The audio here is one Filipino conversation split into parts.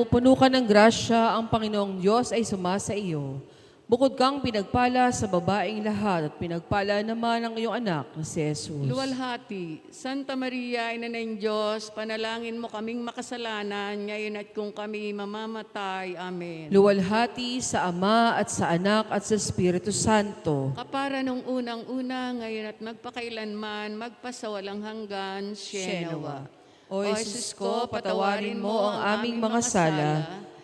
napupuno ka ng grasya, ang Panginoong Diyos ay sumasa iyo. Bukod kang pinagpala sa babaeng lahat at pinagpala naman ang iyong anak na si Jesus. Luwalhati, Santa Maria, Ina ng Diyos, panalangin mo kaming makasalanan, ngayon at kung kami mamamatay. Amen. Luwalhati sa Ama at sa Anak at sa Espiritu Santo. Kapara nung unang-una, ngayon at magpakailanman, magpasawalang hanggan, Shenawa. O Jesus ko, patawarin mo ang aming mga sala.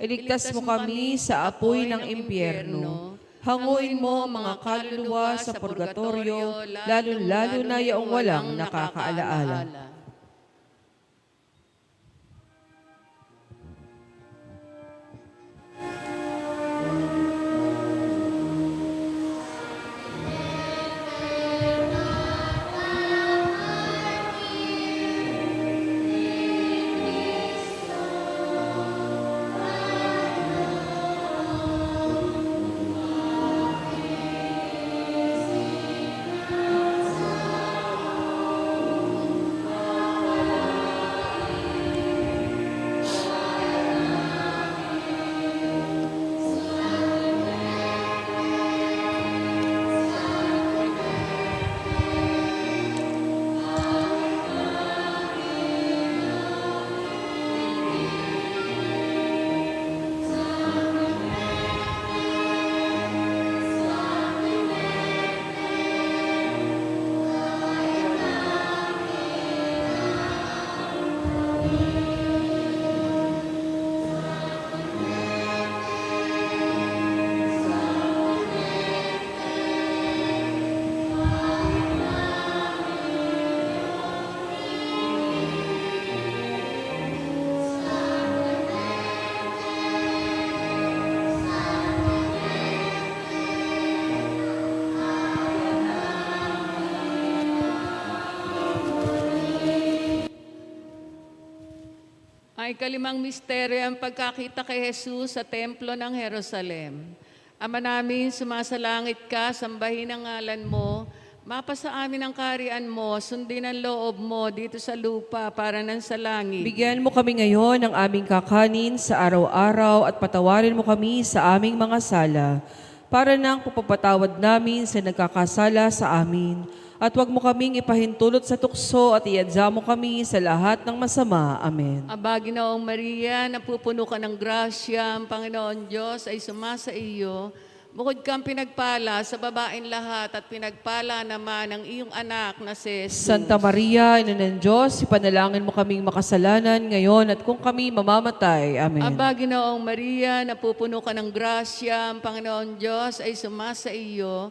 Iligtas mo kami sa apoy ng impyerno. Hanguin mo ang mga kaluluwa sa purgatorio, lalo-lalo na yaong walang nakakaalaala. Ay kalimang misteryo ang pagkakita kay Jesus sa templo ng Jerusalem. Ama namin, sumasalangit ka, sambahin ang ngalan mo, mapasa amin ang karian mo, sundin ang loob mo dito sa lupa para nan sa langit. Bigyan mo kami ngayon ng aming kakanin sa araw-araw at patawarin mo kami sa aming mga sala para nang pupapatawad namin sa nagkakasala sa amin. At huwag mo kaming ipahintulot sa tukso at iadya mo kami sa lahat ng masama. Amen. Aba, Ginoong Maria, napupuno ka ng grasya, ang Panginoon Diyos ay sumasa iyo. Bukod kang pinagpala sa babaeng lahat at pinagpala naman ang iyong anak na si Jesus. Santa Maria, Ina ng Diyos, ipanalangin mo kaming makasalanan ngayon at kung kami mamamatay. Amen. Aba, Ginoong Maria, napupuno ka ng grasya, ang Panginoon Diyos ay sumasa iyo.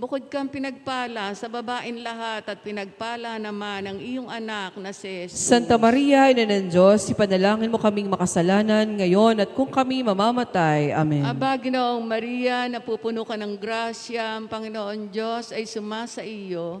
Bukod kang pinagpala sa babaeng lahat at pinagpala naman ang iyong anak na si Jesus. Santa Maria, Ina ng Diyos, ipanalangin mo kaming makasalanan ngayon at kung kami mamamatay. Amen. Aba, Ginoong Maria, napupuno ka ng grasya, ang Panginoon Diyos ay sumasa iyo.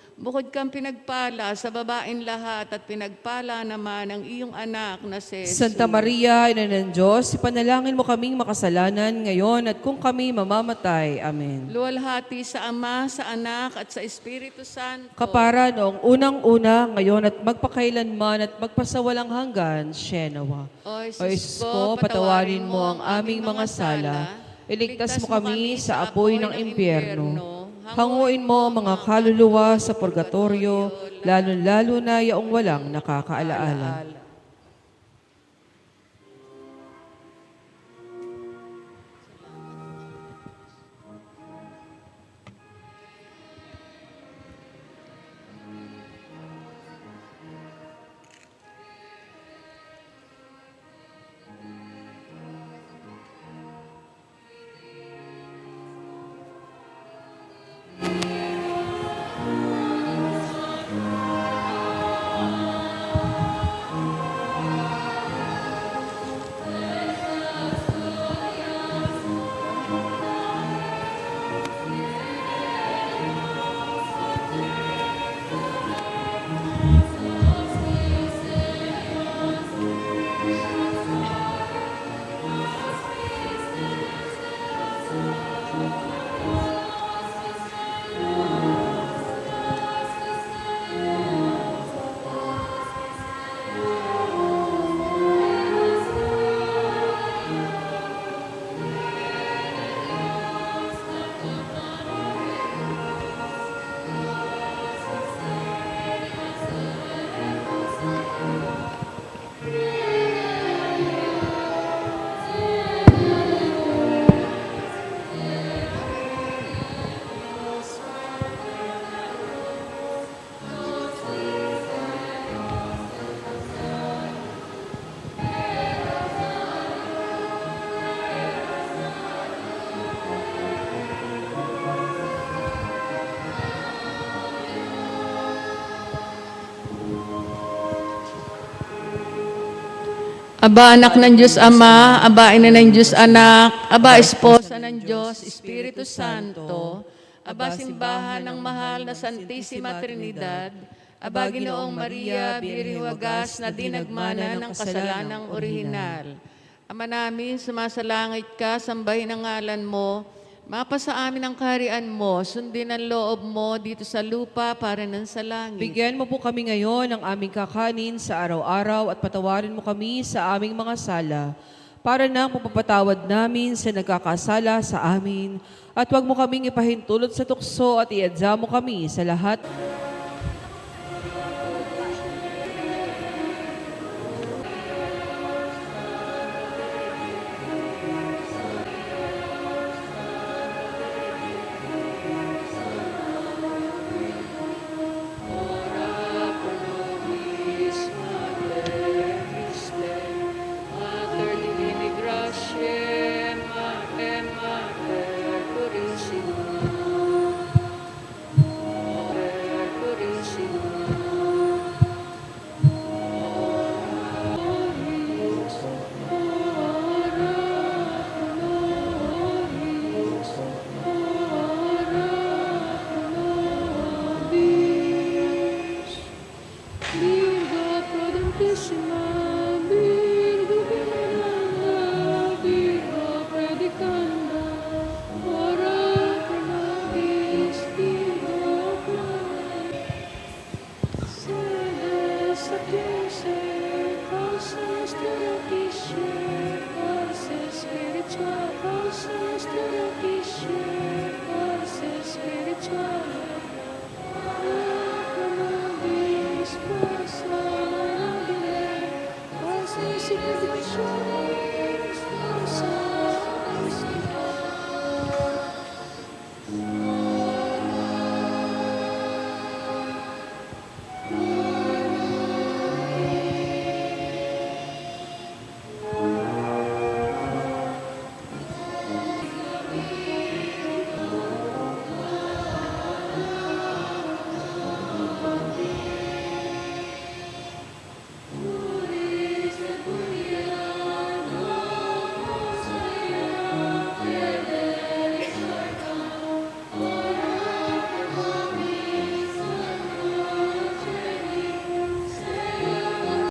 Bukod kang pinagpala sa babaeng lahat at pinagpala naman ang iyong anak na si Jesus. Santa Maria, Ina ng Diyos, ipanalangin mo kaming makasalanan ngayon at kung kami mamamatay. Amen. Luwalhati sa Ama, sa Anak at sa Espiritu Santo. Kapara noong unang-una, ngayon at magpakailanman at magpasawalang hanggan, Shenawa. O O Isus ko, patawarin mo ang aming mga sala. Iligtas mo kami sa apoy ng impyerno. Hanguin mo mga kaluluwa sa purgatorio, lalo-lalo na yaong walang nakakaalaala. Aba, anak ng Diyos Ama, aba, ina ng Diyos Anak, aba, esposa ng Diyos, Espiritu Santo, aba, simbahan ng mahal na Santissima Trinidad, aba, Ginoong Maria, Birhing Wagas na dinagmana ng kasalanang orihinal. Ama namin, sumasalangit ka, sambahin ang ngalan mo, mapasa amin ang kaharian mo, sundin ang loob mo dito sa lupa para ng sa langit. Bigyan mo po kami ngayon ng aming kakanin sa araw-araw at patawarin mo kami sa aming mga sala para nang pagpapatawad namin sa nagkakasala sa amin. At huwag mo kaming ipahintulot sa tukso at iadya mo kami sa lahat Buddha, Pradam Krishna.